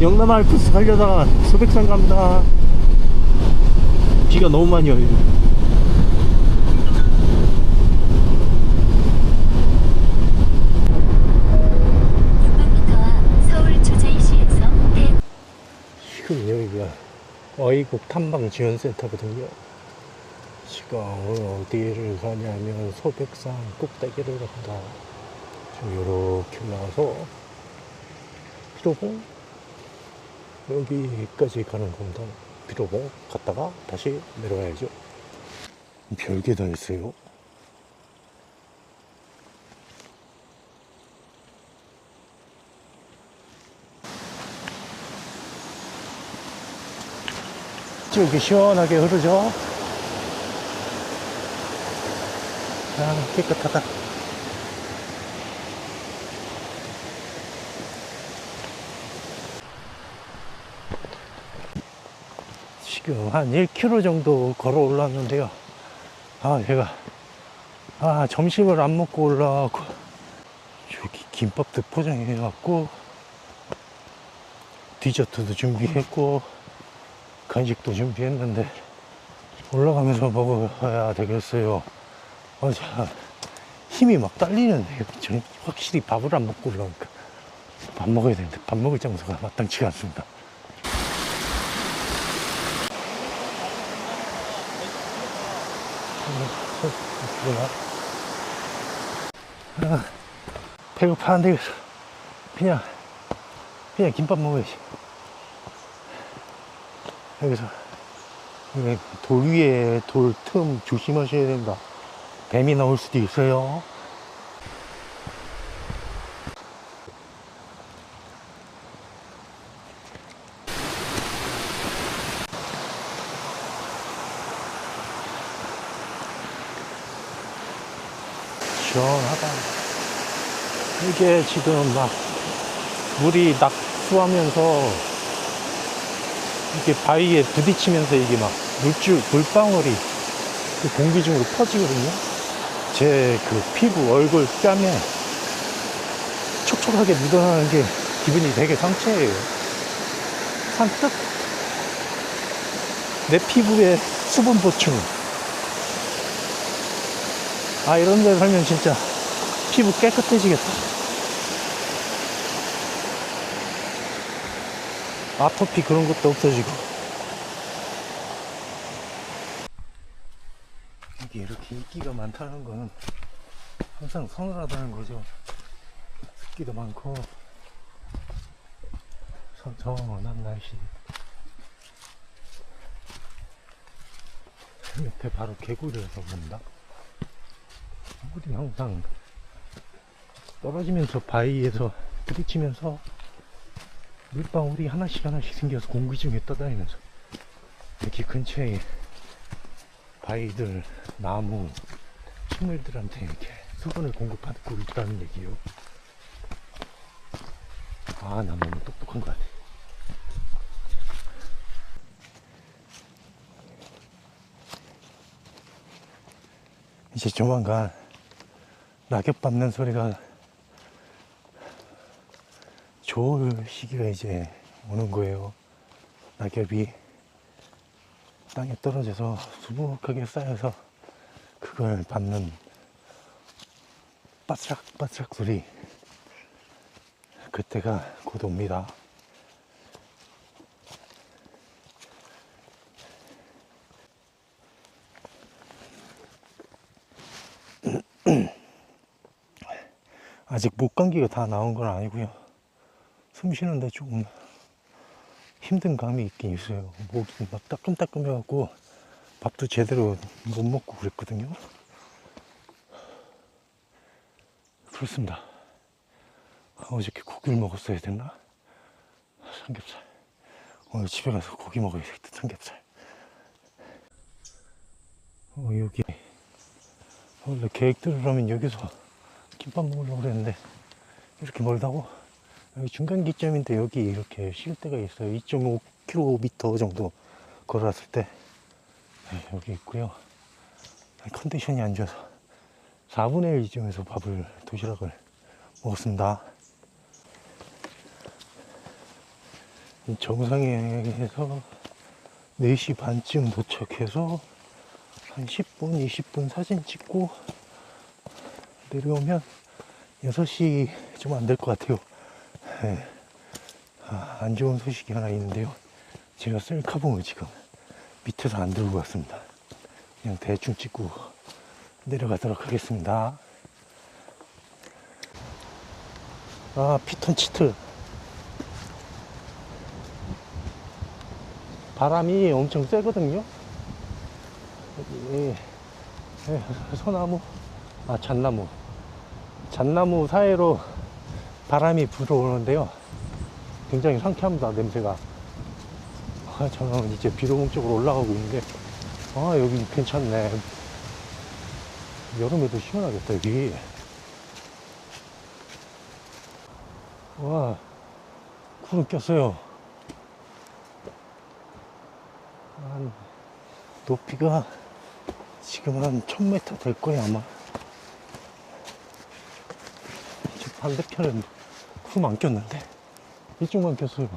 영남 알프스 가려다가 소백산 갑니다. 비가 너무 많이 와요. 지금 여기가 어이국 탐방지원센터거든요. 지금 어디를 가냐면 소백산 꼭대기를 간다. 지금 이렇게 올라와서 피로봉 여기까지 가는 겁니다. 피로봉 갔다가 다시 내려가야죠. 별게 다 있어요. 이렇게 시원하게 흐르죠. 아, 깨끗하다. 지금 한 1km 정도 걸어 올랐는데요. 아, 제가, 아, 점심을 안 먹고 올라가고, 저기 김밥도 포장해갖고, 디저트도 준비했고, 간식도 준비했는데 올라가면서 먹어야 되겠어요. 어, 자, 힘이 막 딸리는데 저는 확실히 밥을 안 먹고 올라오니까 밥 먹어야 되는데 밥 먹을 장소가 마땅치가 않습니다. 아, 배고파 안 되겠어. 그냥 그냥 김밥 먹어야지. 여기서 돌 위에 돌 틈 조심하셔야 된다. 뱀이 나올 수도 있어요. 시원하다. 이게 지금 막 물이 낙수하면서 이게 바위에 부딪히면서 이게 막 물줄, 물방울이 그 공기 중으로 퍼지거든요. 제 그 피부, 얼굴, 뺨에 촉촉하게 묻어나는 게 기분이 되게 상쾌해요. 산뜻. 내 피부에 수분 보충. 아, 이런 데 살면 진짜 피부 깨끗해지겠다. 아토피 그런 것도 없어지고. 이게 이렇게 인기가 많다는 거는 항상 서늘하다는 거죠. 습기도 많고. 선선한 날씨 옆에 바로 개구리에서 본다 개구리 항상 떨어지면서 바위에서 부딪히면서 물방울이 하나씩 하나씩 생겨서 공기 중에 떠다니면서 이렇게 근처에 바위들, 나무, 식물들한테 이렇게 수분을 공급하고 있다는 얘기요. 아, 나 너무 똑똑한 것 같아. 이제 조만간 낙엽 밟는 소리가 좋을 시기가 이제 오는 거예요. 낙엽이 땅에 떨어져서 수북하게 쌓여서 그걸 밟는 바스락 바스락 소리 그때가 곧 옵니다. 아직 목감기가 다 나온 건 아니고요. 숨 쉬는데 조금 힘든 감이 있긴 있어요. 목이 막 따끔따끔 해갖고 밥도 제대로 못 먹고 그랬거든요. 그렇습니다. 어저께 고기를 먹었어야 됐나? 삼겹살. 오늘 집에 가서 고기 먹어야겠다, 삼겹살. 어, 여기. 원래 계획대로라면 여기서 김밥 먹으려고 그랬는데, 이렇게 멀다고? 여기 중간 기점인데 여기 이렇게 쉴 때가 있어요. 2.5km 정도 걸어왔을 때 네, 여기 있고요. 컨디션이 안 좋아서 4분의 1 이쯤에서 밥을 도시락을 먹었습니다. 정상에서 4시 반쯤 도착해서 한 10분, 20분 사진 찍고 내려오면 6시 좀 안 될 것 같아요. 예. 아, 안 좋은 소식이 하나 있는데요. 제가 셀카봉을 지금 밑에서 안 들고 갔습니다. 그냥 대충 찍고 내려가도록 하겠습니다. 아, 피톤 치트. 바람이 엄청 세거든요. 여기, 예, 소나무, 아, 잣나무. 잣나무 사이로 바람이 불어오는데요. 굉장히 상쾌합니다, 냄새가. 아, 저는 이제 비로봉 쪽으로 올라가고 있는데, 아, 여기 괜찮네. 여름에도 시원하겠다, 여기. 와, 구름 꼈어요. 한, 높이가 지금 한 1000m 될 거예요, 아마. 저 반대편은 구름 안 꼈는데, 이쪽만 꼈어요.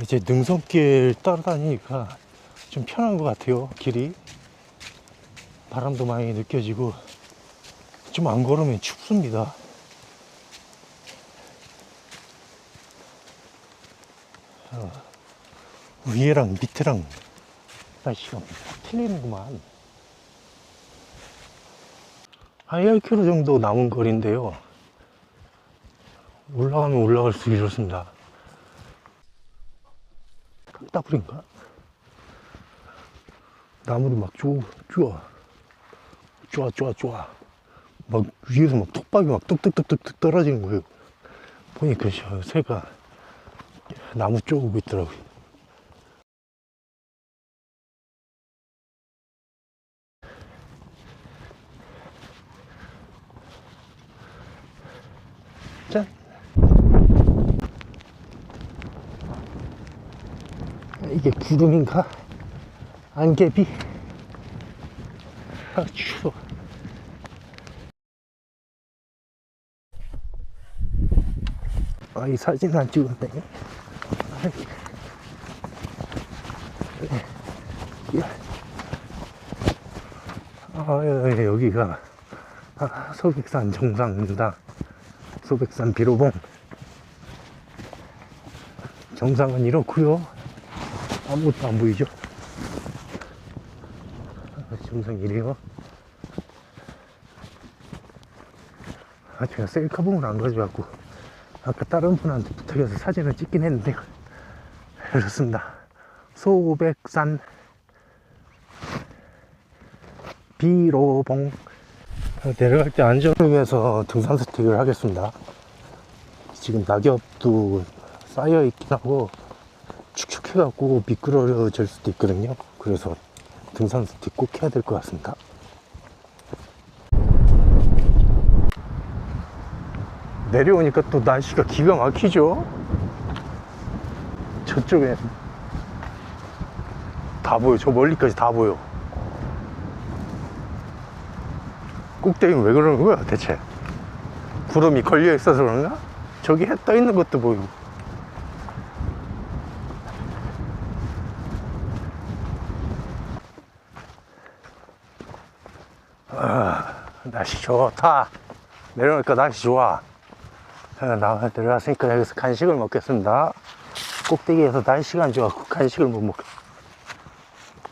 이제 능선길 따라다니니까 좀 편한 것 같아요, 길이. 바람도 많이 느껴지고, 좀 안 걸으면 춥습니다. 어, 위에랑 밑에랑 날씨가 확 틀리는구만. 한 10km 정도 남은 거리인데요. 올라가면 올라갈수록 이렇습니다. 딱따블인가? 나무도 막 쪼, 쪼아. 쪼아, 쪼아, 쪼아. 막 위에서 막 톡박이 막 뚝뚝뚝뚝 떨어지는 거예요. 보니까 저 새가 나무 쪼고 있더라고요. 짠! 이게 구름인가? 안개비? 아, 추워. 아, 이 사진 안 찍었네. 아, 여- 여기가 아, 소백산 정상입니다. 소백산 비로봉. 정상은 이렇고요. 아무것도 안 보이죠? 아, 정상 이래요. 아, 제가 셀카봉을 안 가져왔고, 아까 다른 분한테 부탁해서 사진을 찍긴 했는데, 그렇습니다. 소백산 비로봉. 내려갈 때 안전을 위해서 등산 스틱을 하겠습니다. 지금 낙엽도 쌓여 있긴 하고, 축축해 갖고 미끄러질 수도 있거든요. 그래서 등산 스틱 꼭 해야 될 것 같습니다. 내려오니까 또 날씨가 기가 막히죠? 저쪽에 다 보여. 저 멀리까지 다 보여. 꼭대기는 왜 그러는 거야, 대체? 구름이 걸려 있어서 그런가? 저기 해 떠 있는 것도 보이고. 아, 날씨 좋다. 내려오니까 날씨 좋아. 아, 나 내려왔으니까 여기서 간식을 먹겠습니다. 꼭대기에서 날씨가 안 좋아서 간식을 못 먹.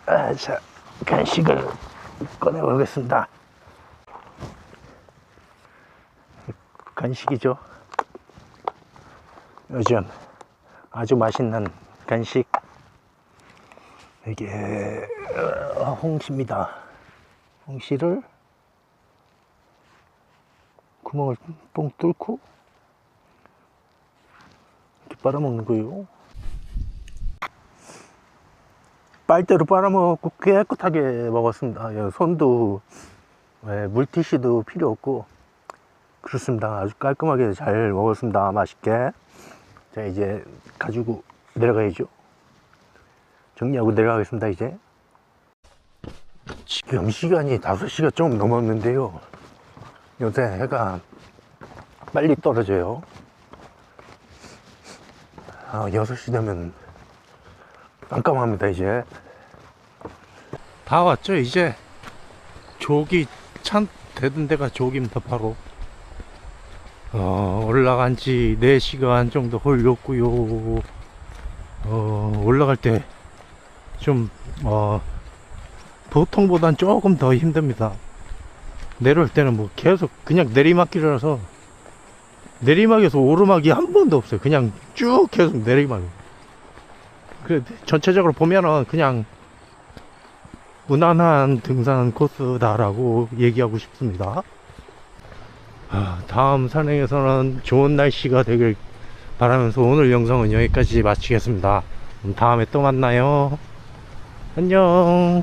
아, 자, 간식을 꺼내보겠습니다. 간식이죠. 요즘 아주 맛있는 간식. 이게 어, 홍시입니다. 홍시를 구멍을 뻥 뚫고 이렇게 빨아먹는 거예요. 빨대로 빨아먹고 깨끗하게 먹었습니다. 예, 손도 예, 물티슈도 필요 없고 그렇습니다. 아주 깔끔하게 잘 먹었습니다. 맛있게. 자 이제 가지고 내려가야죠. 정리하고 내려가겠습니다. 이제. 지금 시간이 5시가 좀 넘었는데요. 요새 해가 빨리 떨어져요. 아, 6시 되면 깜깜합니다, 이제. 다 왔죠, 이제. 조기 찬 되던 데가 조기입니다, 바로. 어, 올라간 지 4시간 정도 걸렸고요. 어, 올라갈 때 좀, 어, 보통보단 조금 더 힘듭니다. 내려올 때는 뭐 계속 그냥 내리막길이라서 내리막에서 오르막이 한 번도 없어요. 그냥 쭉 계속 내리막. 그 전체적으로 보면은 그냥 무난한 등산 코스다라고 얘기하고 싶습니다. 아, 다음 산행에서는 좋은 날씨가 되길 바라면서 오늘 영상은 여기까지 마치겠습니다. 다음에 또 만나요. 안녕.